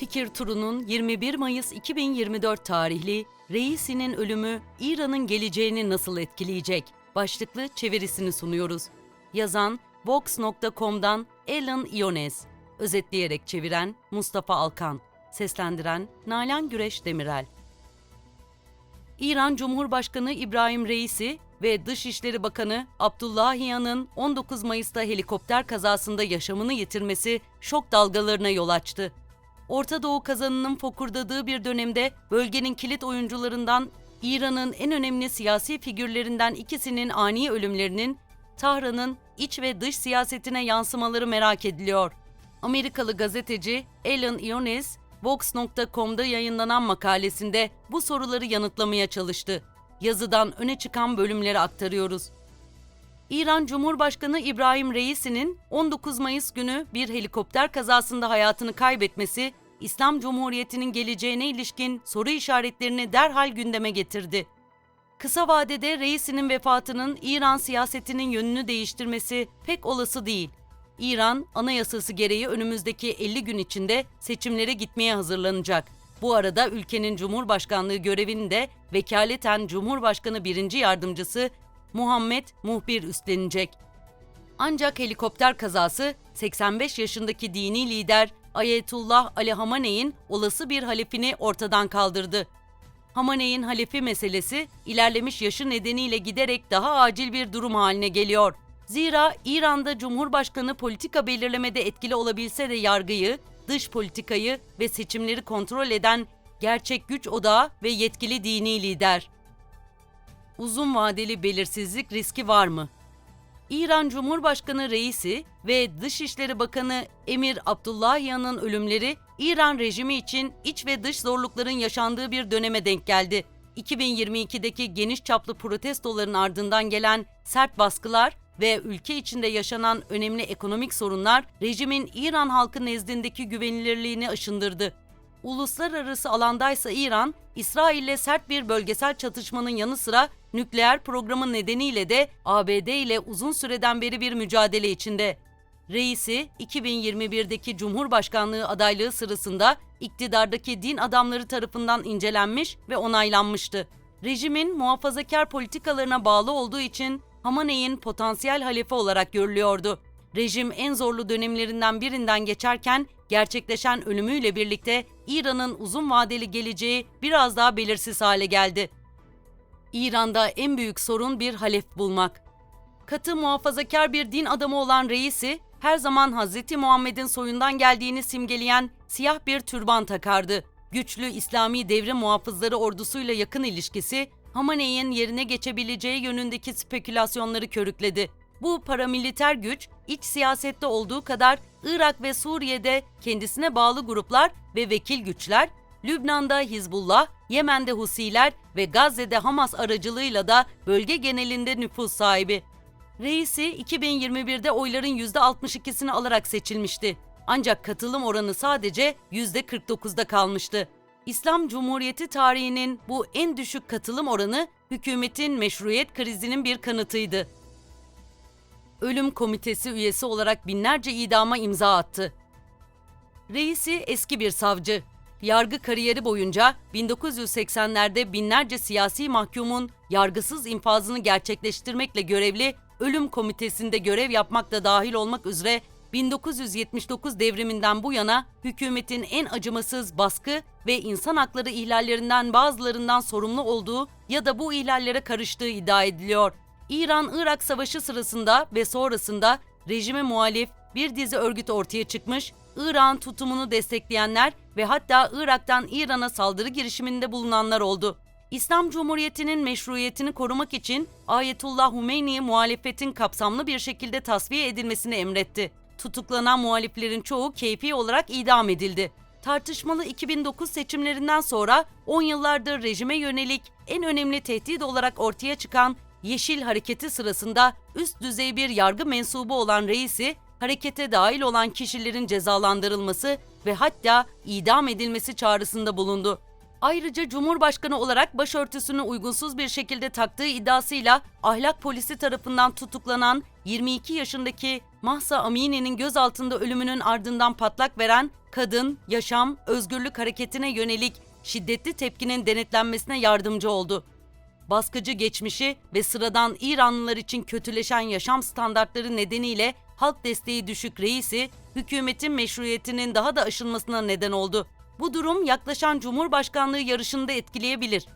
Fikir Turu'nun 21 Mayıs 2024 tarihli Reisi'nin ölümü İran'ın geleceğini nasıl etkileyecek? Başlıklı çevirisini sunuyoruz. Yazan Vox.com'dan Alan Iones. Özetleyerek çeviren Mustafa Alkan. Seslendiren Nalan Güreş Demirel. İran Cumhurbaşkanı İbrahim Reisi ve Dışişleri Bakanı Abdullahiyan'ın 19 Mayıs'ta helikopter kazasında yaşamını yitirmesi şok dalgalarına yol açtı. Orta Doğu kazanının fokurdadığı bir dönemde bölgenin kilit oyuncularından İran'ın en önemli siyasi figürlerinden ikisinin ani ölümlerinin Tahran'ın iç ve dış siyasetine yansımaları merak ediliyor. Amerikalı gazeteci Alan Iones, Vox.com'da yayınlanan makalesinde bu soruları yanıtlamaya çalıştı. Yazıdan öne çıkan bölümleri aktarıyoruz. İran Cumhurbaşkanı İbrahim Reisi'nin 19 Mayıs günü bir helikopter kazasında hayatını kaybetmesi, İslam Cumhuriyeti'nin geleceğine ilişkin soru işaretlerini derhal gündeme getirdi. Kısa vadede Reisi'nin vefatının İran siyasetinin yönünü değiştirmesi pek olası değil. İran, anayasası gereği önümüzdeki 50 gün içinde seçimlere gitmeye hazırlanacak. Bu arada ülkenin Cumhurbaşkanlığı görevini de vekaleten Cumhurbaşkanı birinci yardımcısı Muhammed Muhbir üstlenecek. Ancak helikopter kazası 85 yaşındaki dini lider Ayetullah Ali Hamaney'in olası bir halefini ortadan kaldırdı. Hamaney'in halefi meselesi ilerlemiş yaşı nedeniyle giderek daha acil bir durum haline geliyor. Zira İran'da Cumhurbaşkanı politika belirlemede etkili olabilse de yargıyı, dış politikayı ve seçimleri kontrol eden gerçek güç odağı ve yetkili dini lider. Uzun vadeli belirsizlik riski var mı? İran Cumhurbaşkanı Reisi ve Dışişleri Bakanı Emir Abdullahiyan'ın ölümleri İran rejimi için iç ve dış zorlukların yaşandığı bir döneme denk geldi. 2022'deki geniş çaplı protestoların ardından gelen sert baskılar ve ülke içinde yaşanan önemli ekonomik sorunlar rejimin İran halkı nezdindeki güvenilirliğini aşındırdı. Uluslararası alandaysa İran, İsrail'le sert bir bölgesel çatışmanın yanı sıra nükleer programı nedeniyle de ABD ile uzun süreden beri bir mücadele içinde. Reisi 2021'deki Cumhurbaşkanlığı adaylığı sırasında iktidardaki din adamları tarafından incelenmiş ve onaylanmıştı. Rejimin muhafazakar politikalarına bağlı olduğu için Hamaney'in potansiyel halefi olarak görülüyordu. Rejim en zorlu dönemlerinden birinden geçerken gerçekleşen ölümüyle birlikte İran'ın uzun vadeli geleceği biraz daha belirsiz hale geldi. İran'da en büyük sorun bir halef bulmak. Katı muhafazakar bir din adamı olan reisi her zaman Hz. Muhammed'in soyundan geldiğini simgeleyen siyah bir türban takardı. Güçlü İslami devrim muhafızları ordusuyla yakın ilişkisi Hamaney'in yerine geçebileceği yönündeki spekülasyonları körükledi. Bu paramiliter güç iç siyasette olduğu kadar Irak ve Suriye'de kendisine bağlı gruplar ve vekil güçler, Lübnan'da Hizbullah, Yemen'de Husiler ve Gazze'de Hamas aracılığıyla da bölge genelinde nüfus sahibi. Reisi 2021'de oyların %62'sini alarak seçilmişti. Ancak katılım oranı sadece %49'da kalmıştı. İslam Cumhuriyeti tarihinin bu en düşük katılım oranı hükümetin meşruiyet krizinin bir kanıtıydı. Ölüm Komitesi üyesi olarak binlerce idama imza attı. Reisi eski bir savcı. Yargı kariyeri boyunca 1980'lerde binlerce siyasi mahkumun yargısız infazını gerçekleştirmekle görevli Ölüm Komitesi'nde görev yapmak da dahil olmak üzere 1979 devriminden bu yana hükümetin en acımasız baskı ve insan hakları ihlallerinden bazılarından sorumlu olduğu ya da bu ihlallere karıştığı iddia ediliyor. İran-Irak Savaşı sırasında ve sonrasında rejime muhalif bir dizi örgüt ortaya çıkmış, İran tutumunu destekleyenler ve hatta Irak'tan İran'a saldırı girişiminde bulunanlar oldu. İslam Cumhuriyeti'nin meşruiyetini korumak için Ayetullah Humeyni muhalefetin kapsamlı bir şekilde tasfiye edilmesini emretti. Tutuklanan muhaliflerin çoğu keyfi olarak idam edildi. Tartışmalı 2009 seçimlerinden sonra 10 yıllardır rejime yönelik en önemli tehdit olarak ortaya çıkan Yeşil Hareketi sırasında üst düzey bir yargı mensubu olan reisi, harekete dahil olan kişilerin cezalandırılması ve hatta idam edilmesi çağrısında bulundu. Ayrıca Cumhurbaşkanı olarak başörtüsünü uygunsuz bir şekilde taktığı iddiasıyla ahlak polisi tarafından tutuklanan 22 yaşındaki Mahsa Amini'nin gözaltında ölümünün ardından patlak veren kadın, yaşam, özgürlük hareketine yönelik şiddetli tepkinin denetlenmesine yardımcı oldu. Baskıcı geçmişi ve sıradan İranlılar için kötüleşen yaşam standartları nedeniyle halk desteği düşük reisi, hükümetin meşruiyetinin daha da aşılmasına neden oldu. Bu durum yaklaşan Cumhurbaşkanlığı yarışını da etkileyebilir.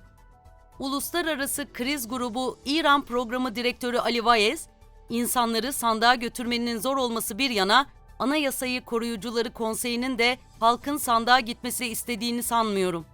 Uluslararası Kriz Grubu İran Programı Direktörü Ali Vayez, insanları sandığa götürmenin zor olması bir yana, Anayasayı Koruyucuları Konseyi'nin de halkın sandığa gitmesi istediğini sanmıyorum.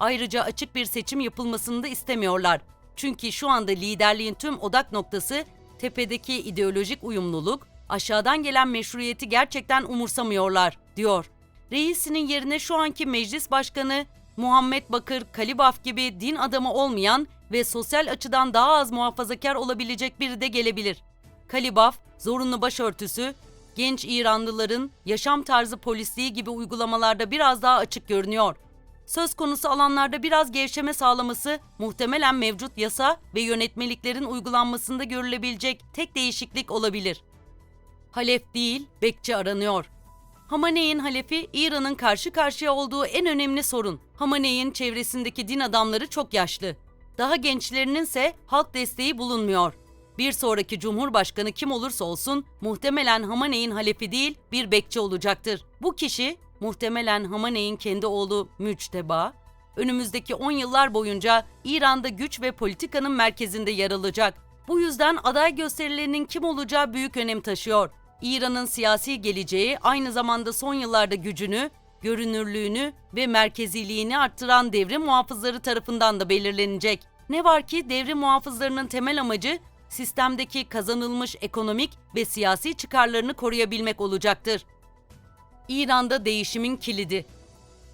Ayrıca açık bir seçim yapılmasını da istemiyorlar. Çünkü şu anda liderliğin tüm odak noktası tepedeki ideolojik uyumluluk, aşağıdan gelen meşruiyeti gerçekten umursamıyorlar, diyor. Reisinin yerine şu anki meclis başkanı Muhammed Bakır Kalibaf gibi din adamı olmayan ve sosyal açıdan daha az muhafazakar olabilecek biri de gelebilir. Kalibaf, zorunlu başörtüsü, genç İranlıların yaşam tarzı polisliği gibi uygulamalarda biraz daha açık görünüyor. Söz konusu alanlarda biraz gevşeme sağlaması muhtemelen mevcut yasa ve yönetmeliklerin uygulanmasında görülebilecek tek değişiklik olabilir. Halef değil, bekçi aranıyor. Hamaney'in halefi İran'ın karşı karşıya olduğu en önemli sorun. Hamaney'in çevresindeki din adamları çok yaşlı. Daha gençlerinin ise halk desteği bulunmuyor. Bir sonraki cumhurbaşkanı kim olursa olsun muhtemelen Hamaney'in halefi değil bir bekçi olacaktır. Bu kişi muhtemelen Hamaney'in kendi oğlu Müçteba, önümüzdeki 10 yıllar boyunca İran'da güç ve politikanın merkezinde yer alacak. Bu yüzden aday gösterilerinin kim olacağı büyük önem taşıyor. İran'ın siyasi geleceği aynı zamanda son yıllarda gücünü, görünürlüğünü ve merkeziliğini arttıran devrim muhafızları tarafından da belirlenecek. Ne var ki devrim muhafızlarının temel amacı sistemdeki kazanılmış ekonomik ve siyasi çıkarlarını koruyabilmek olacaktır. İran'da değişimin kilidi.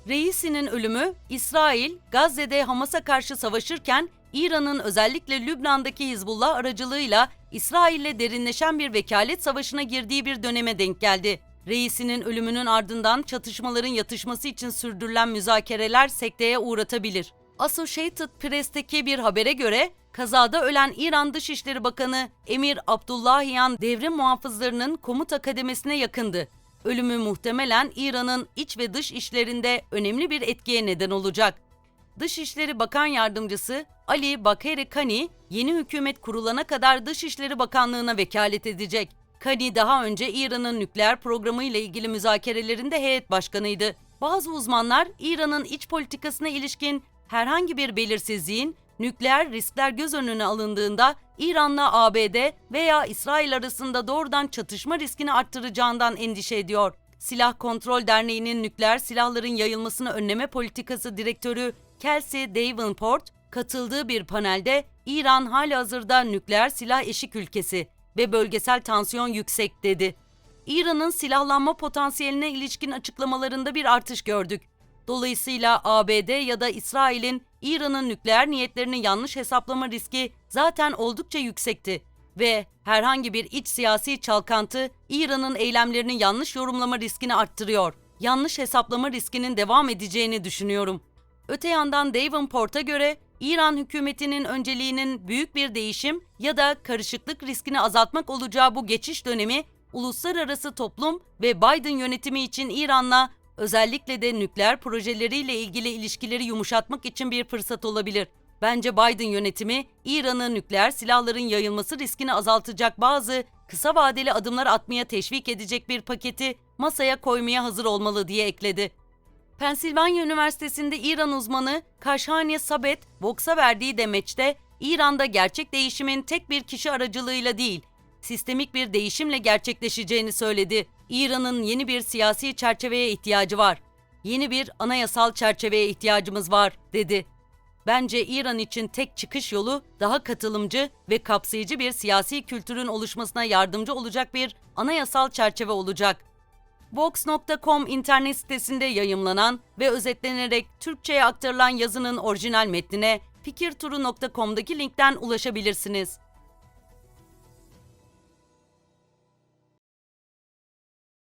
Reisinin ölümü, İsrail, Gazze'de Hamas'a karşı savaşırken İran'ın özellikle Lübnan'daki Hizbullah aracılığıyla İsrail'le derinleşen bir vekalet savaşına girdiği bir döneme denk geldi. Reisinin ölümünün ardından çatışmaların yatışması için sürdürülen müzakereler sekteye uğratabilir. Associated Press'teki bir habere göre kazada ölen İran Dışişleri Bakanı Emir Abdullahian devrim muhafızlarının komuta kademesine yakındı. Ölümü muhtemelen İran'ın iç ve dış işlerinde önemli bir etkiye neden olacak. Dışişleri Bakan Yardımcısı Ali Bakeri Kani, yeni hükümet kurulana kadar Dışişleri Bakanlığı'na vekalet edecek. Kani daha önce İran'ın nükleer programı ile ilgili müzakerelerinde heyet başkanıydı. Bazı uzmanlar İran'ın iç politikasına ilişkin herhangi bir belirsizliğin nükleer riskler göz önüne alındığında İran'la ABD veya İsrail arasında doğrudan çatışma riskini arttıracağından endişe ediyor. Silah Kontrol Derneği'nin nükleer silahların yayılmasını önleme politikası direktörü Kelsey Davenport katıldığı bir panelde İran halihazırda nükleer silah eşik ülkesi ve bölgesel tansiyon yüksek dedi. İran'ın silahlanma potansiyeline ilişkin açıklamalarında bir artış gördük. Dolayısıyla ABD ya da İsrail'in İran'ın nükleer niyetlerini yanlış hesaplama riski zaten oldukça yüksekti ve herhangi bir iç siyasi çalkantı İran'ın eylemlerini yanlış yorumlama riskini arttırıyor. Yanlış hesaplama riskinin devam edeceğini düşünüyorum. Öte yandan Davenport'a göre İran hükümetinin önceliğinin büyük bir değişim ya da karışıklık riskini azaltmak olacağı bu geçiş dönemi uluslararası toplum ve Biden yönetimi için İran'la özellikle de nükleer projeleriyle ilgili ilişkileri yumuşatmak için bir fırsat olabilir. Bence Biden yönetimi İran'ın nükleer silahların yayılması riskini azaltacak bazı kısa vadeli adımlar atmaya teşvik edecek bir paketi masaya koymaya hazır olmalı diye ekledi. Pensilvanya Üniversitesi'nde İran uzmanı Kaşhane Sabet, Vox'a verdiği demeçte İran'da gerçek değişimin tek bir kişi aracılığıyla değil, sistemik bir değişimle gerçekleşeceğini söyledi. İran'ın yeni bir siyasi çerçeveye ihtiyacı var. Yeni bir anayasal çerçeveye ihtiyacımız var, dedi. Bence İran için tek çıkış yolu daha katılımcı ve kapsayıcı bir siyasi kültürün oluşmasına yardımcı olacak bir anayasal çerçeve olacak. Vox.com internet sitesinde yayımlanan ve özetlenerek Türkçe'ye aktarılan yazının orijinal metnine fikirturu.com'daki linkten ulaşabilirsiniz.